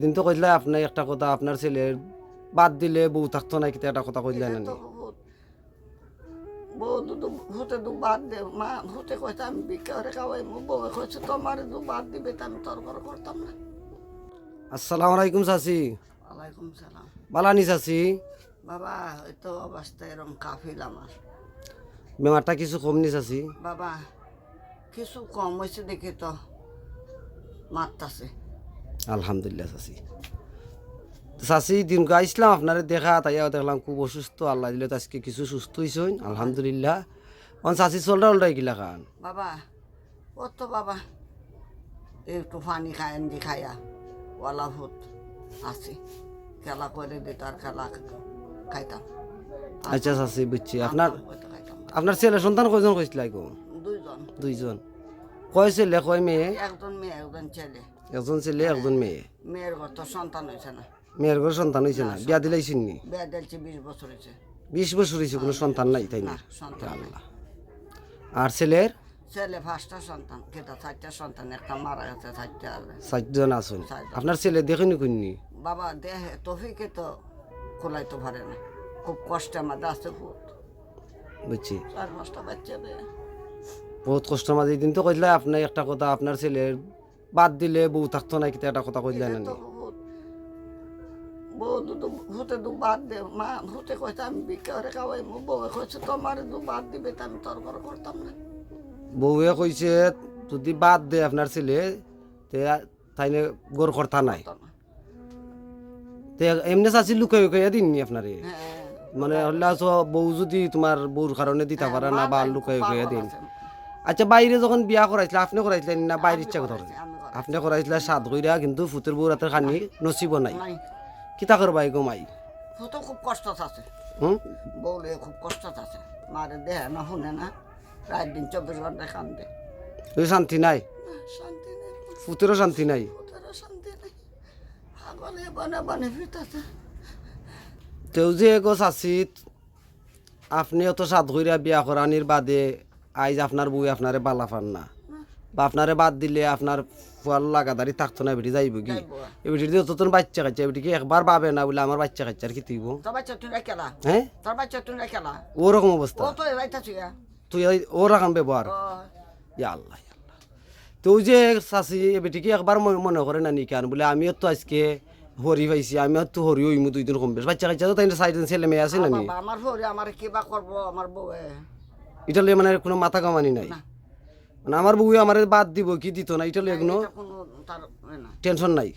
দিন তো কইলে আপনি একটা কথা আপনার ছেলের বাদ দিলে বউ থাকতো না কিতা একটা কথা কইলে না বউ ভূতে দু বাদ দে মা ভূতে কইতে আমি ভিক্ষা করে খাওয়াই মো বউ কইছে তোমার দু বাদ দিবে আমি তরবর করতাম না। আসসালামু আলাইকুম চাচি। ওয়ালাইকুম সালাম। বালানি চাচি। বাবা এই তো অবস্থা এরকম কাফিল আমার। বেমারটা কিছু কম নি চাচি? বাবা কিছু কম হয়েছে দেখি তো মারতাছে। আলহামদুলিল্লাহ চাচি। চাচি দিন আইসলাম আপনারে দেখা তাইয়াও দেখলাম খুব অসুস্থ। আল্লাহ দিলে তো আজকে কিছু সুস্থ হয়েছে আলহামদুলিল্লাহ। অন চাচি চলরা উল্টাই গিলা খান। বাবা ও তো বাবা একটু পানি খায় দি খায়া। ওয়ালা ভূত আছে। খেলা করে দিত আর খেলা খাইতাম। আচ্ছা চাচি বুঝছি। আপনার আপনার ছেলে সন্তান কয়জন কইছিল দুইজন। দুইজন। কয় ছেলে কয় মেয়ে? একজন মেয়ে একজন ছেলে। একজন ছেলে একজন মেয়ে? মেয়ের ঘর তো সন্তান হয়েছে না। মেয়ের ঘরে সন্তান হয়েছে না? বিয়া দিলাইছেন নি? বিয়ে দিলছে বিশ বছর হয়েছে বিশ বছর হয়েছে কোনো সন্তান নাই তাই না সন্তান আর ছেলের? ছেলে পাঁচটা সন্তান কেটা চারটা সন্তান একটা মারা গেছে চারটা আছে। চারজন আছেন? আপনার ছেলে দেখেনি কোননি বাবা দেহে তফিকে তো খোলাইতে পারে না। খুব কষ্টে আমাদের আছে খুব বুঝছি। চার পাঁচটা বাচ্চা বহুত কষ্ট মাঝে দিন তো কইলে আপনি একটা কথা আপনার ছেলের বাদ দিলে বউ থাকতো না কিতা একটা কথা কইলে না বউ ভূতে দু বাদ দে মা ভূতে কইতে আমি ভিক্ষা করে খাওয়াই মো বউ কইছে তোমার দু বাদ দিবে তা আমি তরবর করতাম না। বউয়ে কইছে যদি বাদ দে আপনার ছেলে তে তাইনে গোর কথা নাই। তে এমনি চাচি লুকাই লুকাইয়া দিননি আপনারে? হ্যাঁ। মানে হল্লা বউ যদি তোমার বউর কারণে দিতে পারে না বা লুকাই লুকাইয়া দিন। আচ্ছা বাইরে যখন বিয়া করাইছিল আপনি করাইছিলেন না বাইরে ইচ্ছা কথা। আপনি করাইছিল সাত কইরা কিন্তু ফুতের বউ রাতের খানি নসিব নাই। কিতা করবাই গো মাই? ভূত খুব কষ্ট আছে হুম? বউলে খুব কষ্ট আছে মারে দেহে না শুনে না রাত দিন চব্বিশ ঘণ্টা কান্দে। ওই শান্তি নাই? শান্তি নেই। ফুতেরও শান্তি নাই? ভূতেরও শান্তি নেই। পাগলে বনে বনে ফিরতাছে। তেও যে গো চাচিত আপনি অত সাত কইরা বিয়া করানির বাদে আইজ আপনার বউ আপনারে বালা পান না। বা আপনারে বাদ দিলে আপনার ফুয়াল লাগাদারি থাকতো না বেটি যাইব কি। এবিটি ততন বাচ্চা খাচ্ছে এবিটি কি একবার ভাবে না বলে আমার বাচ্চা খাচ্ছে আর কি তুই হ্যাঁ? ওরকম অবস্থা। ও তুই ওরকম ব্যবহার। আল্লাহ তো যে চাচি এবিটি কি একবার মনে- করে না নিকান বলে আমিও তো আজকে হরি পাইছি আমিও তো হরি হইমু দুই দিন কম বেশ। বাচ্চা কাচ্চা তো তাই সাইডেন ছেলে মেয়ে আছে না আমার ভরে আমার কিবা করব? আমার বউয়ে। এটা লিয়ে মানে কোনো মাথা কামানি নাই। মানে আমার বউ আমার বাদ দিব কি দিত না এটা লিয়ে কোনো এটা টেনশন নাই।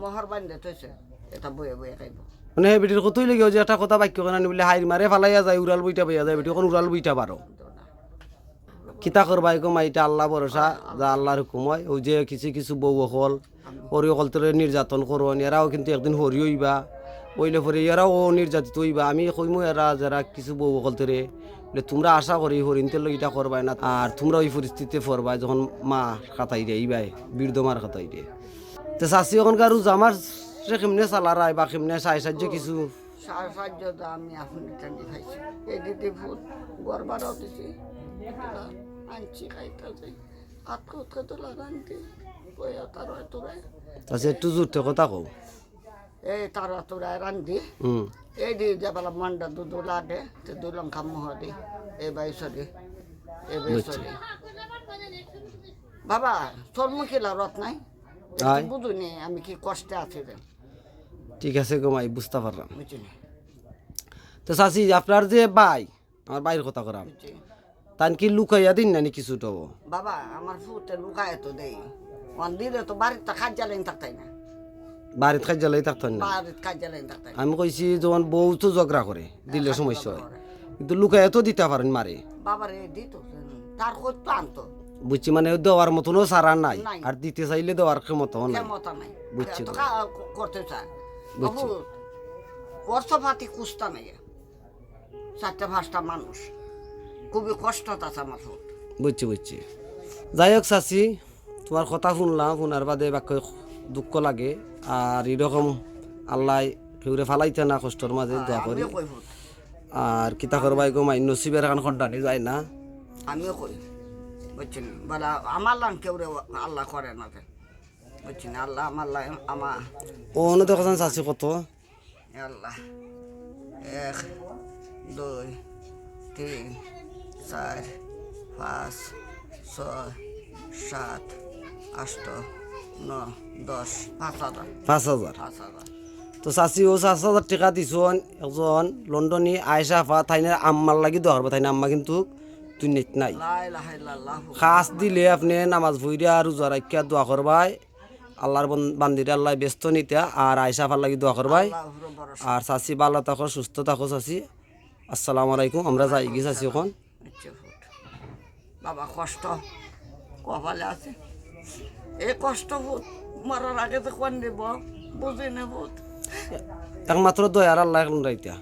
মহর বান্ধে থৈছে এটা বয়ে বয়ে খাইব। মানে হে বেটির কতই লেগে যে একটা কথা বাক্য কেন বলে হাইর মারে ফালাইয়া যায় উড়াল বইটা পাইয়া যায় বেটি এখন উড়াল বইটা পারো কিতা করবা এরকম এটা আল্লাহ ভরসা যা আল্লাহর হুকুম হয়। ওই যে কিছু কিছু বউ অকল হরি অকল তোরে নির্যাতন করন এরাও কিন্তু একদিন হরি হইবা। ওইলে পরে এরাও নির্যাতিত হইবা। আমি কইমু এরা যারা কিছু বউ অকল তোরে তোমরা আশা করি হরিণতে এটা করবাই না আর তোমরা ওই পরিস্থিতিতে পড়বাই যখন মা খাতাই রে ইবাই বীরদ মার খাতাই রে তো চাষি ওখানকার আমার সে কেমনে চালারায় বা কেমনে সাই সাহায্য কিছু? সাহায্য তো আমি এখন টান্ডি খাইছি? এই দিদি ভূত গড়বারও দিছি আনছি খাইতেছি। তার তোরাই তাছে একটু জোরতে কথা কও। এই তার তোরাই রান্ধি। হুম। এই দি যাবেলা মন্ডা দুধ লাগে তো দুলং খামো দি। এই বাইসরি এই বাইসরি বাবা তোর মুখে রত নাই। বুঝুনি আমি কি কষ্টে আছি রে। ঠিক আছে গো মাই বুঝতে পারলাম। তো চাষি আপনার যে বাই আমার বাইরের কথা করাম। তান কি লুকাইয়া দিন নানি কিছুটা বাবা আমার ফুটে লুকায় তো দেই। অন দিলে তো বাড়িতে খাজ জ্বালাইন থাকতাই না। বাড়িতে খাই জ্বালাই থাকতেন না। আমি কইছি যখন বউ তো ঝগড়া করে দিলে সমস্যা হয়। কিন্তু লুকাইয়া তো দিতে পারেন মারে। বাবারে দিত তার কই আনতো। বুঝছি মানে দেওয়ার মতনও সারা নাই। আর দিতে চাইলে দেওয়ার ক্ষমতাও নাই। বুঝছি করতে চায়। বুঝছি। অর্থপাতি কুস্তা নাই। চারটে পাঁচটা মানুষ। খুবই কষ্ট আছে আমার বুঝছি বুঝছি। যাই হোক চাচি তোমার কথা শুনলাম শোনার বাদে বাক্য দুঃখ লাগে আর এরকম আল্লাহ কেউরে ফালাইতে না কষ্টর মাঝে দোয়া করি। আর কিতা করবাই গো মাই নসিবের এখন খন্ডানি যায় না। আমিও কই। বুঝছেন? বলে আমার লান কেউ রে আল্লাহ করে না রে। বুঝছি না আল্লাহ আমার লাই- আমার অন্য দেখছেন চাষি কত? আল্লাহ। এক দুই তিন চার পাঁচ ছয় সাত আষ্ট। ন দশ। পাঁচ হাজার। পাঁচ হাজার? পাঁচ হাজার। তো চাষি ও পাঁচ হাজার টাকা দিছন একজন লন্ডনী আয়সা ফা তাইনের আম্মার লাগি দোয়া করব তাইনা আম্মা কিন্তু তুই নেট নাই। খাস দিলে আপনি নামাজ ভুইরা আর রোজা রাখিয়া দোয়া করবাই আল্লাহর বন- বান্দিরে আল্লাহ ব্যস্ত নিতে আর আয়সা ফার লাগি দোয়া করবাই আর চাষি ভালো থাকো সুস্থ থাকো চাষি আসসালামু আলাইকুম আমরা যাই গিয়ে চাষি এখন? বাবা কষ্ট। কপালে আছে। এই কষ্ট ফুট মারার আগে তো কোন দিব বুঝি নেব। একমাত্র দয়ার আল্লাহ এখন রাইতা।